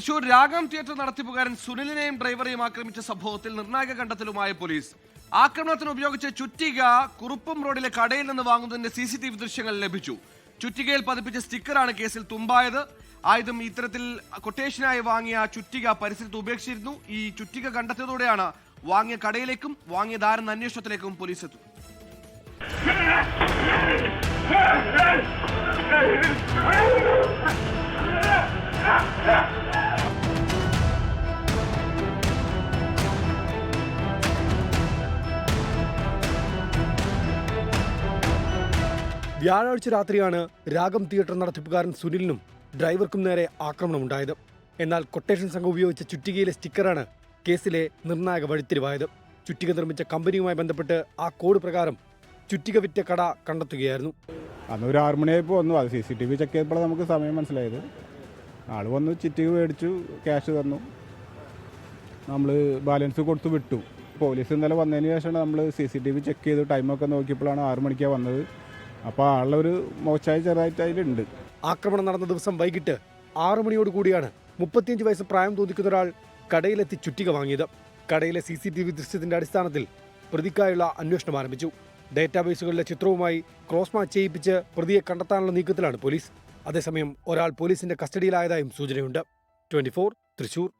തൃശൂർ രാഗം തിയേറ്റർ നടത്തിപ്പുകാരൻ സുനിലിനെയും ഡ്രൈവറെയും ആക്രമിച്ച സംഭവത്തിൽ നിർണായക കണ്ടെത്തലുമായ പോലീസ് ആക്രമണത്തിന് ഉപയോഗിച്ച ചുറ്റിക കുറുപ്പം റോഡിലെ കടയിൽ നിന്ന് വാങ്ങുന്നതിന്റെ സി സി ടി വി ദൃശ്യങ്ങൾ ലഭിച്ചു ചുറ്റികയിൽ പതിപ്പിച്ച സ്റ്റിക്കറാണ് കേസിൽ തുമ്പായത് ആയുധം ഇത്തരത്തിൽ കൊട്ടേഷനായി വാങ്ങിയ ചുറ്റിക പരിസരത്ത് ഉപേക്ഷിച്ചിരുന്നു ഈ ചുറ്റിക കണ്ടെത്തിയതോടെയാണ് വാങ്ങിയ കടയിലേക്കും വാങ്ങിയ ധാരണ അന്വേഷണത്തിലേക്കും പോലീസ് എത്തും വ്യാഴാഴ്ച രാത്രിയാണ് രാഗം തിയേറ്റർ നടത്തിപ്പുകാരൻ സുനിലിനും ഡ്രൈവർക്കും നേരെ ആക്രമണമുണ്ടായത്. എന്നാൽ കൊട്ടേഷൻ സംഘം ഉപയോഗിച്ച ചുറ്റികയിലെ സ്റ്റിക്കറാണ് കേസിലെ നിർണായക വഴിത്തിരിവായത്. ചുറ്റിക നിർമ്മിച്ച കമ്പനിയുമായി ബന്ധപ്പെട്ട് ആ കോഡ് പ്രകാരം ചുറ്റിക വിറ്റ കട കണ്ടെത്തുകയായിരുന്നു. അന്ന് ഒരു ആറ് മണിയായപ്പോൾ വന്നു. അത് C C T V check ചെയ്തപ്പോൾ നമുക്ക് സമയം മനസ്സിലായത്. ആൾ വന്നു ചുറ്റിക മേടിച്ചു ക്യാഷ് തന്നു. നമ്മൾ ബാലൻസ് കൊടുത്ത് വിട്ടു. പോലീസ് ഇന്നലെ വന്നതിന് ശേഷമാണ് നമ്മൾ C C T V check ചെയ്ത് ടൈമൊക്കെ നോക്കിയപ്പോഴാണ് ആറ് മണിക്കാണ് വന്നത്. അപ്പോൾ ആളൊരു മോശമായി ചെറുതായിട്ട് അതിലുണ്ട്. ആക്രമണം നടന്ന ദിവസം വൈകിട്ട് ആറു മണിയോട് കൂടിയാണ് മുപ്പത്തിയഞ്ച് വയസ്സ് പ്രായം തോന്നിക്കുന്ന ഒരാൾ കടയിലെത്തി ചുറ്റിക വാങ്ങിയത്. കടയിലെ സി സി ടി വി ദൃശ്യത്തിന്റെ അടിസ്ഥാനത്തിൽ പ്രതിക്കായുള്ള അന്വേഷണം ആരംഭിച്ചു. ഡേറ്റാബേസുകളിലെ ചിത്രവുമായി ക്രോസ് മാച്ച് ചെയ്യിപ്പിച്ച് പ്രതിയെ കണ്ടെത്താനുള്ള നീക്കത്തിലാണ് പോലീസ്. അതേസമയം ഒരാൾ പോലീസിന്റെ കസ്റ്റഡിയിലായതായും സൂചനയുണ്ട്. ട്വന്റി തൃശൂർ.